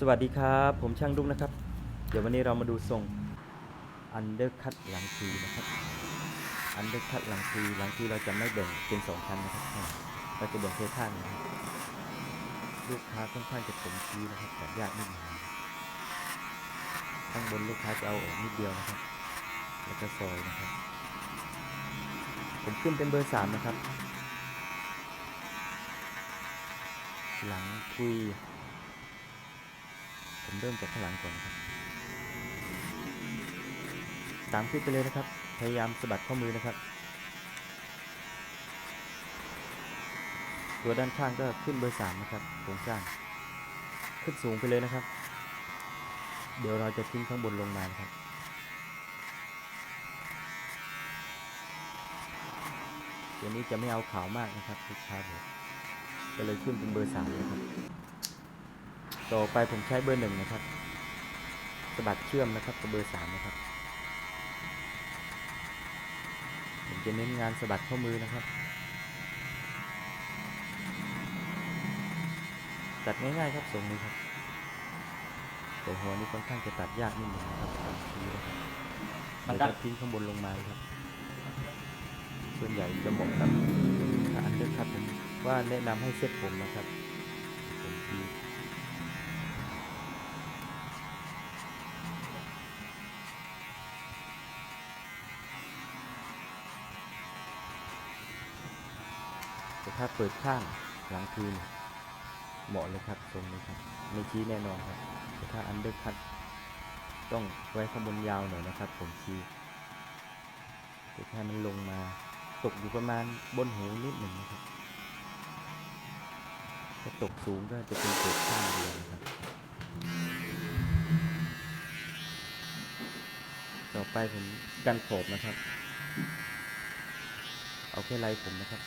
สวัสดีครับ ผมช่างดุ๊กนะครับ เดี๋ยววันนี้เรามาดูทรงอันเดอร์คัตหลังทีนะครับอันเดอร์คัตหลังทีหลังทีเราจะไม่แบ่งเป็นสองชั้นนะครับ เราจะแบ่งแค่ข้างนะครับลูกค้าค่อนข้างจะผมชี้นะครับแต่ยากนิดหนึ่งข้างบนลูกค้าจะเอาออกนิดเดียวนะครับ แล้วก็ซอยนะครับ ผมขึ้นเป็นเบอร์สามนะครับ หลังคุย ผมเริ่มจากข้างหลังก่อนนะครับตามคลิปไปเลยนะครับ พยายามสะบัดข้อมือนะครับ ตัวด้านข้างก็ขึ้นเบอร์สามนะครับโครงสร้าง ขึ้นสูงไปเลยนะครับ เดี๋ยวเราจะทิ้งข้างบนลงมานะครับตัวนี้จะไม่เอาขาวมากนะครับลูกค้าผมก็เลยขึ้นเป็นเบอร์สามนะครับ ต่อไปผมใช้เบอร์หนึ่งนะครับสะบัดเชื่อมนะครับกับเบอร์สามนะครับ ผมจะเน้นงานสะบัดข้อมือนะครับ ตัดง่ายๆครับทรงนี้ครับแต่หัวนี้ค่อนข้างจะตัดยากนิดนึงนะครับตามทีนะครับเดี๋ยวจะทิ้งข้างบนลงมาเลยครับ ส่วนใหญ่จะเหมาะกับถ้าอันเดอร์คัตผมว่าแนะนำให้เซ็ตผมนะครับผมที แต่ ถ้าเปิดข้างหลังคืนเหมาะเลยครับทรงนี้ครับไม่ชี้แน่นอนครับแต่ถ้าอันเดอร์คัตต้องไว้ข้างบนยาวหน่อยนะครับ ผมชี้แต่ถ้มันลงมาตกอยู่ประมาณบนหูนิดหนึ่งนะครับถ้าตกสูงก็จะเป็นเปิดข้างเดียวนะครับ ต่อไปผมกันขอบนะครับ เอาแค่ไรผมนะครับ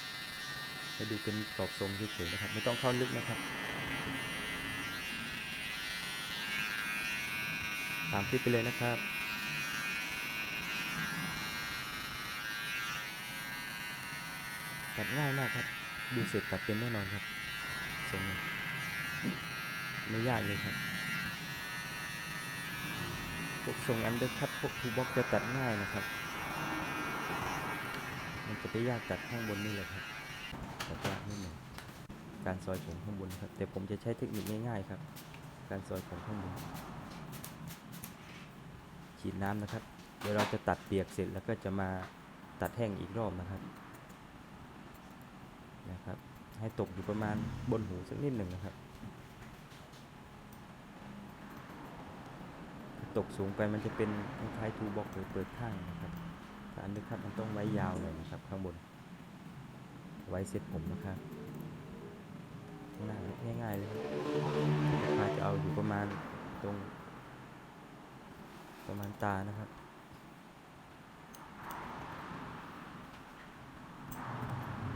ให้ดูเป็นกรอบทรงเฉยๆนะครับ ไม่ต้องเข้าลึกนะครับ ตามคลิปไปเลยนะครับตัดง่ายมากครับ ดูเสร็จตัดเป็นแน่นอนครับทรงไม่ยากเลยครับพวกทรงอันเดอร์คัตพวกทูบ็อกจะตัดง่ายนะครับ มันจะไปยากตัดข้างบนนี่เลยครับ แต่ยากนิดหนึ่งการซอยผมข้างบนครับแต่ผมจะใช้เทคนิคง่ายๆครับ การซอยผมข้างบนฉีดน้ำนะครับ เดี๋ยวเราจะตัดเปียกเสร็จแล้วก็จะมาตัดแห้งอีกรอบนะครับนะครับ ให้ตกอยู่ประมาณบนหูสักนิดหนึ่งนะครับ ตกสูงไปมันจะเป็นคล้ายๆทูบ็อกหรือเปิดข้างนะครับอันนี้ครับมันต้องไว้ยาวหน่อยนะครับข้างบน ไว้เซ็ตผมนะครับง่ายง่ายๆเลยครับลูกค้าจะเอาอยู่ประมาณตรง ประมาณตานะครับ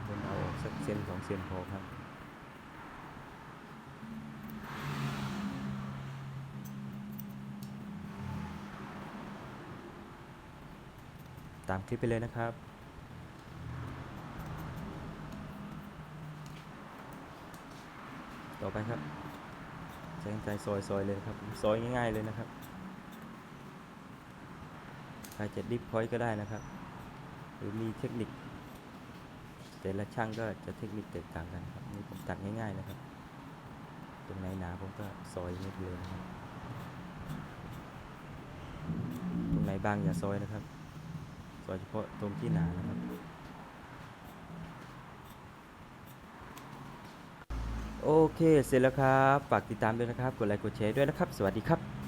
เป็นเอาสักเซนสองเซนพอครับตามคลิปไปเลยนะครับ ต่อไปครับใช้กรรไกรซอยซอยเลยครับ ซอยง่ายๆเลยนะครับใครจะดิฟพอยต์ก็ได้นะครับ หรือมีเทคนิค แต่ละช่างก็จะเทคนิคแตกต่างกันครับนี่ผมตัดง่ายๆนะครับ ตรงไหนหนาผมก็ซอยนิดเลยนะครับตรงไหนบางอย่าซอยนะครับ ซอยเฉพาะตรงที่หนานะครับ โอเค เสร็จแล้วครับ ฝากติดตามด้วยนะครับ กดไลค์ กดแชร์ด้วยนะครับ สวัสดีครับ